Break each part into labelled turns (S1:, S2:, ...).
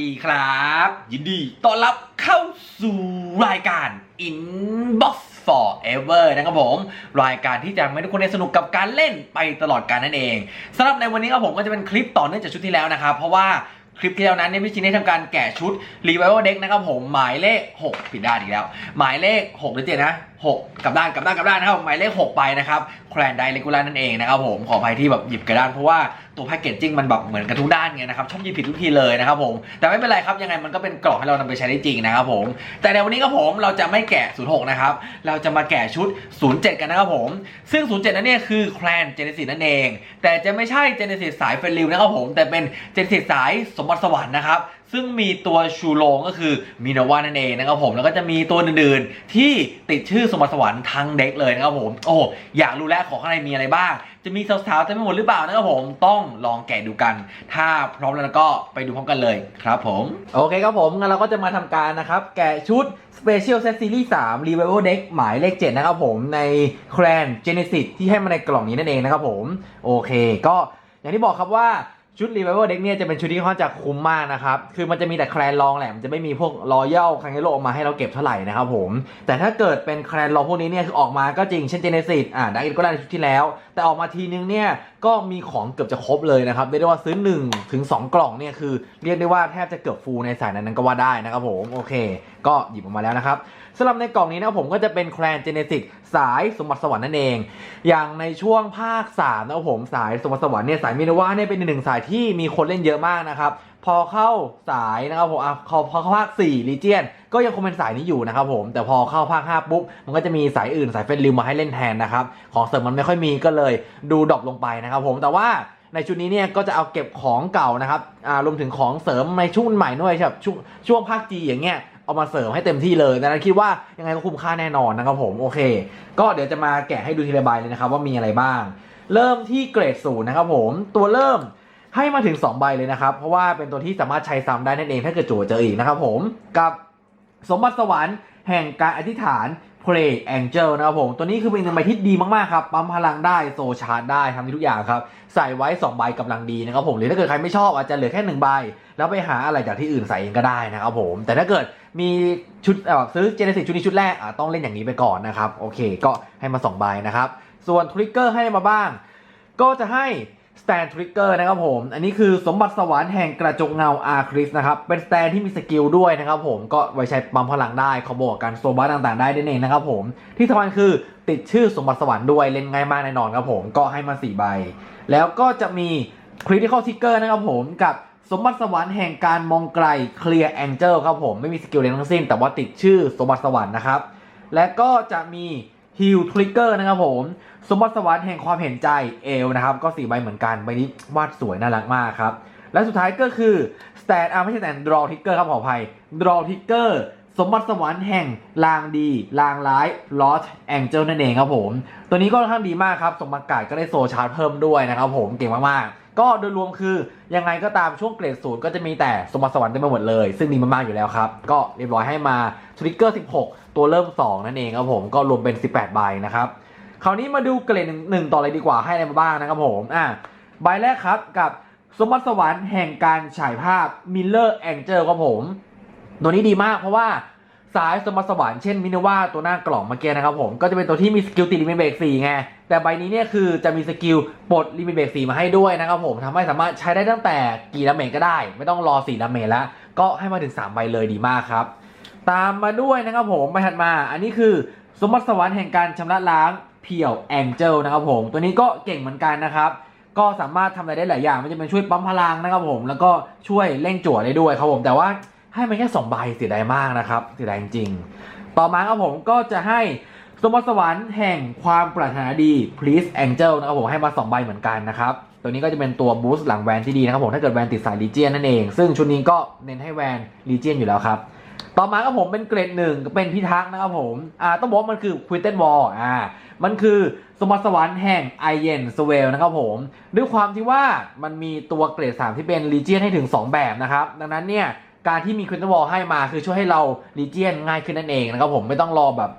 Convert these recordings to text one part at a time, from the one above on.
S1: ดีครับ ยินดีต้อนรับเข้าสู่รายการ Inbox Forever นะครับผม รายการที่จะให้ทุกคนได้สนุกกับการเล่นไปตลอดการนั่นเองสำหรับในวันนี้ครับผมก็จะเป็นคลิปต่อเนื่องจากชุดที่แล้วนะครับ เพราะว่าคลิปที่แล้วนั้นเนี่ยพี่ชินได้ทำการแกะชุด Revival Deck นะครับผมหมายเลข 6 ผิดด้านอีกแล้ว หมายเลข 6 หรือ7นะ 6กลับด้านกลับด้านกลับด้านนะครับหมายเลข 6 ไปนะครับแคลนไดเลกูล่านั่นเองนะครับผมขออภัยที่แบบหยิบกระด้านเพราะว่าตัวแพคเกจจิ้งมันแบบเหมือนกันทุกด้านไงนะครับชอบยิบผิดทุกทีเลยนะครับผมแต่ไม่เป็นไรครับยังไงมันก็เป็นกล่องให้เรานำไปใช้ได้จริงนะครับผมแต่ในวันนี้ครับผมเราจะไม่แกะ 06 นะครับ เราจะมาแกะชุด 07 กันนะครับผม ซึ่ง 07 นั้นเนี่ยคือแคลนเจเนซิสนั่นเอง แต่จะไม่ใช่เจเนซิสสายเฟรนลิวนะครับผมแต่เป็นเจเนซิสสายสมบัติสวรรค์นะครับ ซึ่งมีตัวชูโรงก็คือมินาวานั่นเองนะครับผมแล้วก็จะมีตัวอื่นๆ ที่ติดชื่อสมบัติสวรรค์ทั้งเด็กเลยนะครับผมโอ้อยากรู้แล้วของข้างในมีอะไรบ้าง จะมีสาวๆเต็มไปหมดหรือเปล่านะครับผมต้องลองแกะดูกัน ถ้าพร้อมแล้วก็ไปดูพร้อมกันเลยครับผมโอเคครับผมงั้นเราก็จะมาทำการนะครับแกะชุด Special Set Series 3 Revival Deck หมายเลข 7 นะครับผมใน Clan Genesis ที่ให้มาในกล่องนี้นั่นเองนะครับผมโอเค ก็อย่างที่บอกครับว่า ชุด Revival Deck เนี่ยจะเป็นชุดที่ค่อนข้างจะคุ้มมากนะครับ คือมันจะมีแต่แคลนรองแหละ มันจะไม่มีพวกรอยัลคังเกโรออกมาให้เราเก็บเท่าไหร่นะครับผม แต่ถ้าเกิดเป็นแคลนรองพวกนี้เนี่ยคือออกมาก็จริง เช่น Genesis อ่าดักอินก็ได้ในชุดที่แล้ว แต่ออกมาทีนึงเนี่ยก็มีของเกือบจะครบเลยนะครับเรียกได้ว่าซื้อ1ถึง2กล่องเนี่ยคือเรียกได้ว่าแทบจะเกือบฟูลในสายนั้นก็ว่าได้นะครับผม โอเค ก็หยิบออกมาแล้วนะครับ สำหรับในกล่องนี้นะครับผมก็จะเป็นแคลนเจเนซิสสายสมบัติสวรรค์นั่นเอง อย่างในช่วงภาค3นะครับผมสายสมบัติสวรรค์เนี่ยสายมินาวาเนี่ยเป็นหนึ่งสายที่มีคนเล่นเยอะมากนะครับพอเข้าสายนะครับผมอะพอพอเข้าภาค4ลีเจียนก็ยังคงเป็นสายนี้อยู่นะครับผม แต่พอเข้าภาค 5 ปุ๊บ มันก็จะมีสายอื่นสายเฟรนลิวมาให้เล่นแทนนะครับ ของเสริมมันไม่ค่อยมีก็เลยดูดรอปลงไปนะครับผมแต่ว่าในชุดนี้เนี่ยก็จะเอาเก็บของเก่านะครับอ่ารวมถึงของเสริมในช่วงใหม่ด้วยครับช่วงช่วงภาคจีอย่างเงี้ย เอามาเสริมให้เต็มที่เลยดังนั้นคิดว่ายังไงก็คุ้มค่าแน่นอนนะครับผมโอเค ก็เดี๋ยวจะมาแกะให้ดูทีละใบเลยนะครับว่ามีอะไรบ้าง เริ่มที่เกรดศูนย์นะครับผมตัวเริ่มให้มาถึง 2 ใบเลยนะครับ เพราะว่าเป็นตัวที่สามารถใช้ซ้ำได้นั่นเองถ้าเกิดจู่เจออีกนะครับผมกับสมบัติสวรรค์แห่งการอธิษฐาน Play Angel นะครับผมตัวนี้คือเป็นหนึ่งใบที่ดีมากๆครับปั๊มพลังได้โซชาร์จได้ทำได้ทุกอย่างครับ ใส่ไว้2ใบกำลังดีนะครับผมหรือถ้าเกิดใครไม่ชอบอาจจะเหลือแค่1ใบแล้วไปหาอะไรจากที่อื่นใส่เองก็ได้นะครับผม แต่ถ้าเกิดมีชุดเอ่อซื้อเจเนซิสชุดนี้ชุดแรกอะต้องเล่นอย่างนี้ไปก่อนนะครับโอเค ก็ให้มา2ใบนะครับส่วนทริกเกอร์ให้มาบ้าง ก็จะให้ Stand Trigger นะครับผม อันนี้คือสมบัติสวรรค์แห่งกระจกเงาอาคริสนะครับ เป็นสแตนที่มีสกิลด้วยนะครับผม ก็ไว้ใช้ปั๊มพลังได้คอมโบกับการโซบัสต่างๆได้ด้เองนะครับผม ที่สำคัญคือติดชื่อสมบัติสวรรค์ด้วยเล่นง่ายมากแน่นอนครับผม ก็ให้มา4ใบ แล้วก็จะมี Critical Trigger นะครับผมกับสมบัติสวรรค์แห่งการมองไกล Clear Angel ครับผมไม่มีสกิลอะไรทั้งสิ้น แต่ว่าติดชื่อสมบัติสวรรค์นะครับ และก็จะมี Heal Trigger นะครับผม สมบัติสวรรค์แห่งความเห็นใจเอลนะครับ ก็สี่ใบเหมือนกันใบนี้วาดสวยน่ารักมากครับ และสุดท้ายก็คือ Stand อ่าไม่ใช่ Stand Draw Trigger ครับขออภัย Draw Trigger สมบัติสวรรค์แห่งลางดี ลางร้าย Lost Angel นั่นเองครับผม ตัวนี้ก็ค่อนข้างดีมากครับ สมบัติกาศก็ได้โซชาร์จเพิ่มด้วยนะครับผมเก่งมากๆ ก็โดยรวมคือยังไงก็ตามช่วงเกรดศูนย์ก็จะมีแต่สมบัติสวรรค์เต็มไปหมดเลย ซึ่งดีมากๆอยู่แล้วครับ ก็เรียบร้อยให้มาทริกเกอร์ 16 ตัวเริ่ม 2 นั่นเองครับผมก็รวมเป็น 18 ใบนะครับคราวนี้มาดูเกรดหนึ่งต่อเลยดีกว่าให้อะไรมาบ้างนะครับผมอะใบแรกครับกับสมบัติสวรรค์แห่งการฉายภาพ Miller Angel ครับผม ตัวนี้ดีมากเพราะว่า สายสมบัติสวรรค์เช่นมินว่าตัวหน้ากล่องเมื่อกี้นะครับผมก็จะเป็นตัวที่มีสกิลติดลิมิตเบรก4ไงแต่ใบนี้เนี่ยคือจะมีสกิลปลดลิมิตเบรก4มาให้ด้วยนะครับผมทำให้สามารถใช้ได้ตั้งแต่กี่ดาเมจก็ได้ ไม่ต้องรอ4ดาเมจแล้ว ก็ให้มาถึง 3 ใบเลยดีมากครับ ตามมาด้วยนะครับผมไปถัดมา อันนี้คือสมบัติสวรรค์แห่งการชำระล้างเพียวแองเจิลนะครับผมตัวนี้ก็เก่งเหมือนกันนะครับก็สามารถทำอะไรได้หลายอย่างมันจะเป็นช่วยปั๊มพลังนะครับผมแล้วก็ช่วยเร่งจั่วได้ด้วยครับผมแต่ว่า ให้มันแค่สองใบเสียดายมากนะครับเสียดายจริง ต่อมาครับผมก็จะให้สมบัติสวรรค์แห่งความปรารถนาดี please angel นะครับผมให้มาสองใบเหมือนกันนะครับ ตัวนี้ก็จะเป็นตัวบูสต์หลังแวนที่ดีนะครับผมถ้าเกิดแวนติดสายลีเจียนนั่นเอง ซึ่งชุดนี้ก็เน้นให้แวนลีเจียนอยู่แล้วครับ ต่อมาครับผมเป็นเกรดหนึ่งเป็นพิทักษ์นะครับผมอ่าต้องบอกมันคือควิ t เทนวอลอ่ามันคือสมบัติสวรรค์แห่งไอเยนสเวลนะครับผมด้วยความที่ว่ามันมีตัวเกรด 3 ที่เป็นลีเจียนให้ถึง 2 แบบนะครับดังนั้นเนี่ย การที่มีควิ t เทนวอลให้มาคือช่วยให้เราลีเจียนง่ายขึ้นนั่นเองนะครับผมไม่ต้องรอแบบ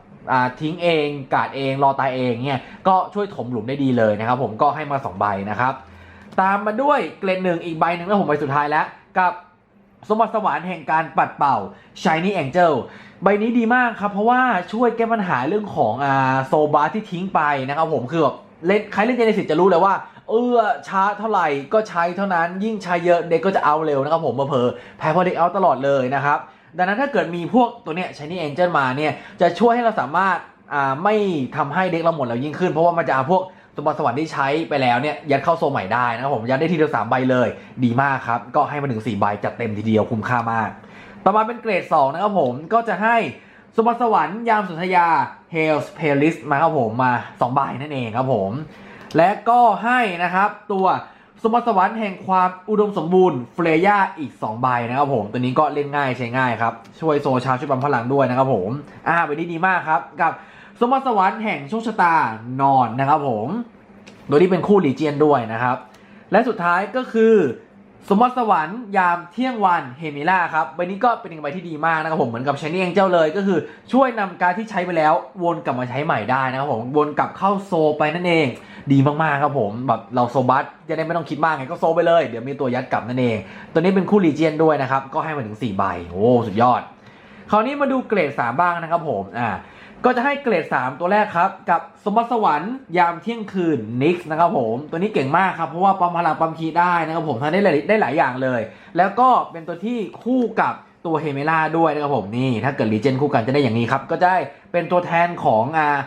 S1: ทิ้งเองกาดเองรอตายเองเนี่ยก็ช่วยถมหลุมได้ดีเลยนะครับผมก็ให้มา 2 ใบนะครับ ตามมาด้วยเกรดหนึ่งอีกใบหนึ่งแล้วผมใบสุดท้ายแล้วกับ
S2: สมบัติสวรรค์แห่งการปัดเป่า Shiny Angel ใบนี้ดีมากครับ เพราะว่าช่วยแก้ปัญหาเรื่องของอ่าโซบาที่ทิ้งไปนะครับผมคือแบบเล่นใครเล่นเจเนซิสจะรู้เลยว่า เออช้าเท่าไหร่ก็ใช้เท่านั้น ยิ่งใช้เยอะเด็กก็จะเอาเร็วนะครับผมเผลอแพ้เพราะเด็กเอาตลอดเลยนะครับ ดังนั้นถ้าเกิดมีพวกตัวเนี้ย Shiny Angel มาเนี่ยจะช่วยให้เราสามารถอ่าไม่ทำให้เด็กเราหมดแล้วยิ่งขึ้น เพราะว่ามันจะเอาพวกสมบัติสวรรค์ที่ใช้ไปแล้วเนี่ยยัดเข้าโซใหม่ได้นะครับผมยัดได้ทีเดียวสามใบเลย ดีมากครับ ก็ให้มาถึง4ใบจัดเต็มทีเดียวคุ้มค่ามาก ต่อมาเป็นเกรด 2 นะครับผมก็จะให้สมบัติสวรรค์ยามสุนทยา Hell's Playlist มาครับผมมา 2 ใบนั่นเองครับผม และก็ให้นะครับตัวสมบัติสวรรค์แห่งความอุดมสมบูรณ์เฟรย่าอีก 2 ใบนะครับผม ตัวนี้ก็เล่นง่ายใช้ง่ายครับ ช่วยโซชาช่วยบัมพลังด้วยนะครับผม อ่าไปนี้ดีมากครับ กับสมบัติสวรรค์แห่งโชคชะตานอนนะครับผม โดยที่เป็นคู่หลีเจียนด้วยนะครับ และสุดท้ายก็คือ สมบัติสวรรค์ยามเที่ยงวันเฮมิล่าครับใบนี้ก็เป็นอีกใบที่ดีมากนะครับผมเหมือนกับชนี่ a องเจ้าเลย ก็คือช่วยนำการที่ใช้ไปแล้ว วนกลับมาใช้ใหม่ได้นะครับผมวนกลับเข้าโซไปนั่นเอง ดีมากๆครับผมแบบเราโซบัสจะได้ไม่ต้องคิดมากไงก็โซไปเลย เดี๋ยวมีตัวยัดกลับนั่นเอง ตัวนี้เป็นคู่ลีเจียนด้วยนะครับก็ให้มาถึง4ใบโอ้สุดยอดคราวนี้มาดูเกรด3บ้างนะครับผมอ่า ก็จะให้เกรด 3 ตัวแรกครับ กับสมบัติสวรรค์ยามเที่ยงคืนนิกส์นะครับผมตัวนี้เก่งมากครับ เพราะว่าปั๊มพลังปั๊มคีได้นะครับผมทำได้หลายได้หลายอย่างเลย แล้วก็เป็นตัวที่คู่กับตัวเฮเมล่าด้วยนะครับผมนี่ ถ้าเกิดรีเจนคู่กันจะได้อย่างนี้ครับ ก็จะได้เป็นตัวแทนของอ่า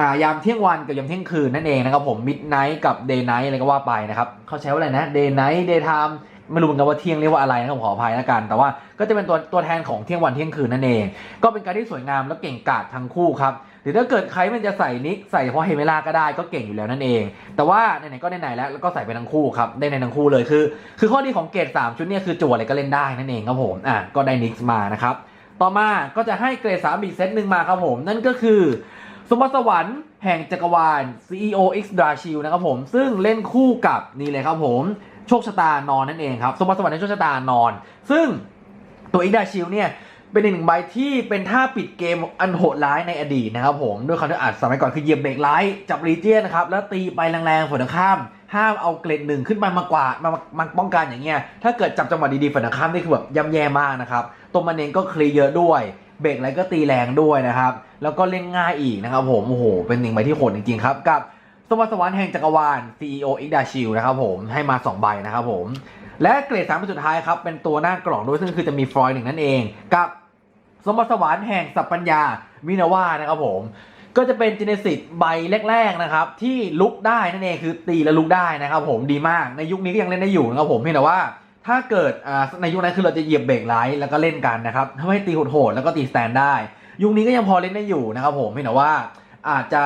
S2: อ่ายามเที่ยงวันกับยามเที่ยงคืนนั่นเองนะครับผมมิดไนท์กับเดย์ไนท์อะไรก็ว่าไปนะครับเขาใช้ว่าอะไรนะเดย์ไนท์เดย์ไทม์ ไม่รู้เหมือนกันว่าเที่ยงเรียกว่าอะไรนะผมขออภัยแล้วกัน แต่ว่าก็จะเป็นตัวตัวแทนของเที่ยงวันเที่ยงคืนนั่นเอง ก็เป็นการที่สวยงามและเก่งกาจทั้งคู่ครับหรือถ้าเกิดใครมันจะใส่นิกใส่เฉพาะเฮเมล่าก็ได้ก็เก่งอยู่แล้วนั่นเอง แต่ว่าไหนๆก็ไหนๆแล้วแล้วก็ใส่ไปทั้งคู่ครับได้ในทั้งคู่เลยคือ คือข้อดีของเกรด3ชุดเนี่ยคือจั่วอะไรก็เล่นได้นั่นเองครับผมอะก็ได้นิกมานะครับต่อมาก็จะให้เกรด3อีกเซตหนึ่งมาครับผม นั่นก็คือสมบัติสวรรค์แห่งจักรวาล CEO X d r a s h i l นะครับผม ซึ่งเล่นคู่กับนี่เลยครับผม โชคชะตานอนนั่นเองครับสมบัติสวรรค์ในโชคชะตานอน ซึ่งตัว X d r a s h i l เนี่ยเป็นอีกหนึ่งใบที่เป็นท่าปิดเกมอันโหดร้ายในอดีตนะครับผมด้วยคำที่อาจสมัยก่อนคือเหยียบเบรกไลท์จับรีเจียนนะครับแล้วตีไปแรงๆฝ่ายตรงข้าม ห้ามเอาเกรดหนึ่งขึ้นไปมากว่ามามาป้องกันอย่างเงี้ยถ้าเกิดจับจังหวะดีๆฝ่ายตรงข้ามนี่คือแบบย่ำแย่มากนะครับตัวมันเองก็เคลียร์เยอะด้วยเบรกไลท์ก็ตีแรงด้วยนะครับแล้วก็เล่นง่ายอีกนะครับผมโอ้โหเป็นหนึ่งใบที่โหดจริงๆครับกับ สมบัติสวรรค์แห่งจักรวาล CEO อิกดาชิลนะครับผมให้มาสองใบนะครับผม และเกรดสามเป็นสุดท้ายครับ เป็นตัวหน้ากล่องด้วยซึ่งคือจะมีฟลอยด์หนึ่งนั่นเอง กับสมบัติสวรรค์แห่งสัพปัญญามินาว่านะครับผม ก็จะเป็นจีเนสิตใบแรก ๆ นะครับ ที่ลุกได้นั่นเองคือตีและลุกได้นะครับผมดีมากในยุคนี้ก็ยังเล่นได้อยู่นะครับผมเพียงแต่ว่าถ้าเกิดในยุคนั้นคือเราจะเหยียบเบรกไลท์แล้วก็เล่นกันนะครับทำให้ตีโหดๆแล้วก็ตีสแตนได้ ยุคนี้ก็ยังพอเล่นได้อยู่นะครับผมเพียงแต่ว่าอาจจะ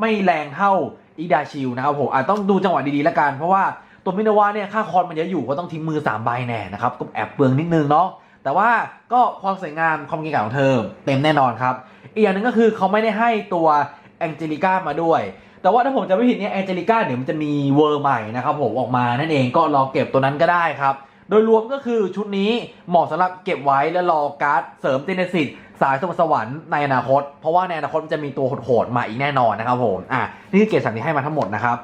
S2: ไม่แรงเท่า อีดาชิลนะครับผมอาจต้องดูจังหวะดีๆแล้วกัน เพราะว่าตัวมินาวาเนี่ยค่าคอนมันเยอะอยู่ก็ต้องทิ้งมือสามใบแน่นะครับก็แอบเปลืองนิดนึงเนาะแต่ว่าก็ความสวยงามความเก่งกาจของเธอเต็มแน่นอนครับ อีกอย่างหนึ่งก็คือเขาไม่ได้ให้ตัวแองเจลิก้ามาด้วย แต่ว่าถ้าผมจะไม่ผิดเนี่ยแองเจลิก้าเดี๋ยวมันจะมีเวอร์ใหม่นะครับผมออกมานั่นเองก็รอเก็บตัวนั้นก็ได้ครับ โดยรวมก็คือชุดนี้เหมาะสำหรับเก็บไว้และรอการ์ดเสริมเจเนซิต สายสมสวรรค์ในอนาคต เพราะว่าในอนาคตมันจะมีตัวโหดๆมาอีกแน่นอนนะครับผมอะนี่คือเกรดสั่งที่ให้มาทั้งหมดนะครับ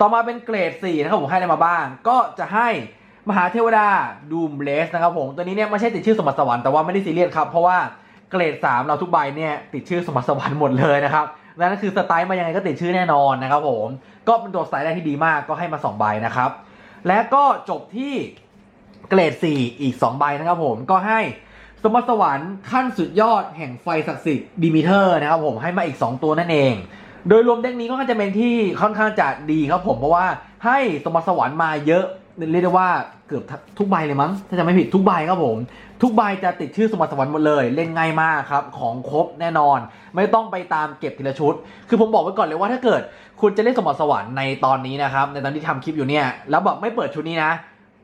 S2: ต่อมาเป็นเกรด4นะครับผมให้อะไรมาบ้าง ก็จะให้มหาเทวดาดูมเลสนะครับผมตัวนี้เนี่ยไม่ใช่ติดชื่อสมบัติสวรรค์แต่ว่าไม่ได้ซีเรียสครับเพราะว่าเกรด 3 เราทุกใบเนี่ยติดชื่อสมบัติสวรรค์หมดเลยนะครับนั่นคือสไตล์มายังไงก็ติดชื่อแน่นอนนะครับผมก็เป็นตัวสไตล์แรกที่ดีมากก็ให้มา 2 ใบนะครับและก็จบที่เกรด 4 อีก 2 ใบนะครับผมก็ให้ สมบัติสวรรค์ขั้นสุดยอดแห่งไฟศักดิ์สิทธิ์ดิมิเตอร์นะครับผมให้มาอีก 2 ตัวนั่นเอง โดยรวมเด็กนี้ก็จะเป็นที่ค่อนข้างจะดีครับผมเพราะว่าให้สมบัติสวรรค์มาเยอะเรียกได้ว่าเกือบทุกใบเลยมั้งถ้าจะไม่ผิดทุกใบครับผม ทุกใบจะติดชื่อสมบัติสวรรค์หมดเลย เล่นง่ายมากครับ ของครบแน่นอน ไม่ต้องไปตามเก็บทีละชุด คือผมบอกไว้ก่อนเลยว่าถ้าเกิด คุณจะเล่นสมบัติสวรรค์ในตอนนี้นะครับในตอนที่ทำคลิปอยู่เนี่ยแล้วแบบไม่เปิดชุดนี้นะ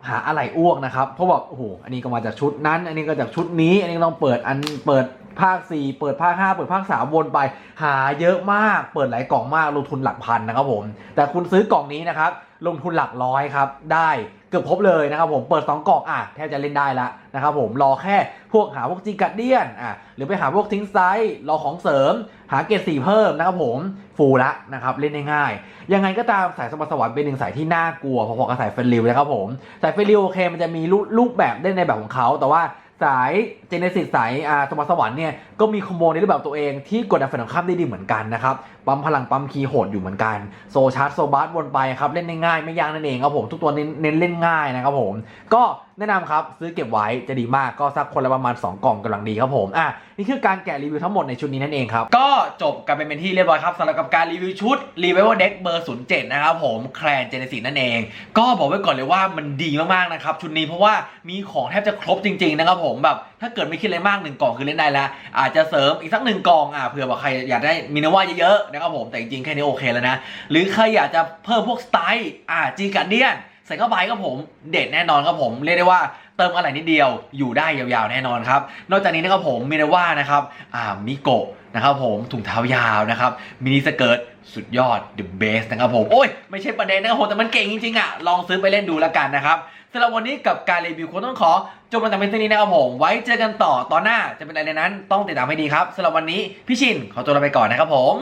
S2: หาอะไรอ้วกนะครับ เพราะแบบโอ้โหอันนี้ก็มาจากชุดนั้น อันนี้ก็จากชุดนี้ อันนี้ต้องเปิดอันเปิดภาค 4 เปิดภาค 5 เปิดภาค 3 วนไปหาเยอะมาก เปิดหลายกล่องมากลงทุนหลักพันนะครับผม แต่คุณซื้อกล่องนี้นะครับ ลงทุนหลักร้อยครับ ได้เกือบครบเลยนะครับผมเปิด 2กล่องอะแทบจะเล่นได้ละนะครับผมรอแค่พวกหาพวกจิกัดเดียนอะหรือไปหาพวกทิ้งไซส์รอของเสริม หาเกรดสีเพิ่มนะครับผมฟูละนะครับเล่นได้ง่าย ยังไงก็ตามสายสมบัติสวรรค์เป็นหนึ่งสายที่น่ากลัวพอๆกับสายเฟรนลิวนะครับผมสายเฟรนลิวโอเคมันจะมีรูรูปแบบได้ในแบบของเขาแต่ว่า สายเจเนซิสสายอ่าสมบัติสวรรค์เนี่ยก็มีคอมโบในรูปแบบตัวเองที่กดดันฝ่ายตรงข้ามได้ดีเหมือนกันนะครับ ปั๊มพลังปั๊มคีย์โหดอยู่เหมือนกัน โซชาร์จโซบาร์วนไปครับ เล่นง่ายไม่ยากนั่นเองครับผม ทุกตัวเน้นเล่นง่ายนะครับผมก็ แนะนำครับซื้อเก็บไว้จะดีมากก็สักคนละประมาณ 2 กล่องกำลังดีครับผมอะนี่คือการแกะรีวิวทั้งหมดในชุดนี้นั่นเองครับ
S1: ก็จบกันไปเป็นที่เรียบร้อยครับสำหรับกับการรีวิวชุด r e v i v a l Deck เบอร์ 07 นะครับผมแคลนเจเนซิสนั่นเอง ก็บอกไว้ก่อนเลยว่ามันดีมากๆนะครับชุดนี้เพราะว่ามีของแทบจะครบจริงๆนะครับผมแบบถ้าเกิดไม่คิดอะไรมากหนึ่งกล่องคือเล่นได้แล้วอาจจะเสริมอีกสักหนึ่งกล่องอะเผื่อว่าใครอยากได้มินว่าเยอะๆนะครับผมแต่จริงๆแค่นี้โอเคแล้วนะหรือใครอยากจะเพิ่มพวกสไตล์อ่าจีการเดียน ใส่เข้าไปครับผมเด็ดแน่นอนครับผมเรียกได้ว่าเติมอะไรนิดเดียวอยู่ได้ยาวๆแน่นอนครับนอกจากนี้นะครับผมมินาว่านะครับอ่ามิโกะนะครับผมถุงเท้ายาวนะครับมินิสเกิร์ตสุดยอด the best นะครับผม โอ้ย ไม่ใช่ประเด็นนะครับผมแต่มันเก่งจริงๆอะ ลองซื้อไปเล่นดูแล้วกันนะครับสำหรับวันนี้กับการรีวิวคงต้องขอ จบลงแต่เพียงเท่านี้นะครับผม ไว้เจอกันต่อตอนหน้าจะเป็นอะไรในนั้น ต้องติดตามให้ดีครับสำหรับวันนี้พี่ชินขอตัวลาไปก่อนนะครับผม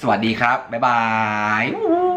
S1: สวัสดีครับ บ๊ายบาย